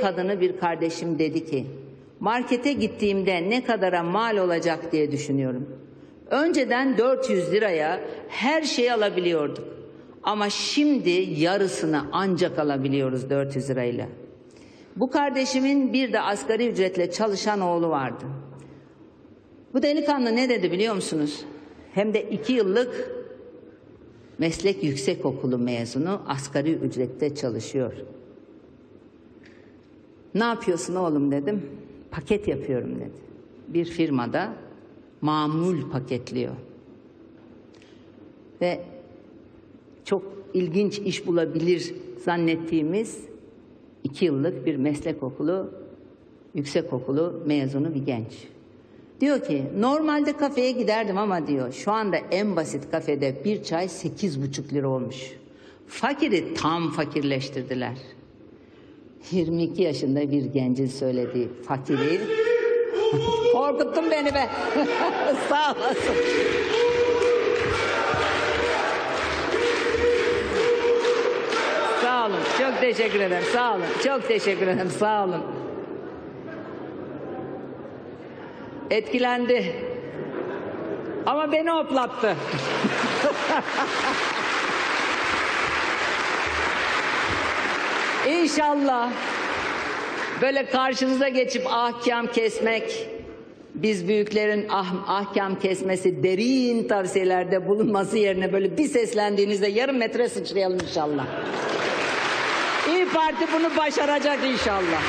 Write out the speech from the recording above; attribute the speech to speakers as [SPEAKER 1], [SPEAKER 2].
[SPEAKER 1] kadını bir kardeşim dedi ki, markete gittiğimde ne kadara mal olacak diye düşünüyorum. Önceden 400 liraya her şeyi alabiliyorduk. Ama şimdi yarısını ancak alabiliyoruz 400 lirayla. Bu kardeşimin bir de asgari ücretle çalışan oğlu vardı. Bu delikanlı ne dedi biliyor musunuz? Hem de iki yıllık meslek yüksekokulu mezunu asgari ücrette çalışıyor. Ne yapıyorsun oğlum dedim. Paket yapıyorum dedi. Bir firmada mamul paketliyor. Ve çok ilginç iş bulabilir zannettiğimiz iki yıllık bir meslek okulu, yüksek okulu mezunu bir genç. Diyor ki normalde kafeye giderdim ama diyor şu anda en basit kafede bir çay sekiz buçuk lira olmuş. Fakiri tam fakirleştirdiler. 22 yaşında bir gencin söylediği fakiri. Korkuttun beni be. Sağ olasın. Sağ olun. Çok teşekkür ederim. Sağ olun. Çok teşekkür ederim. Sağ olun. Etkilendi. Ama beni hoplattı. İnşallah böyle karşınıza geçip ahkam kesmek, biz büyüklerin ah, ahkam kesmesi, derin tavsiyelerde bulunması yerine böyle bir seslendiğinizde yarım metre sıçrayalım inşallah. İyi Parti bunu başaracak inşallah.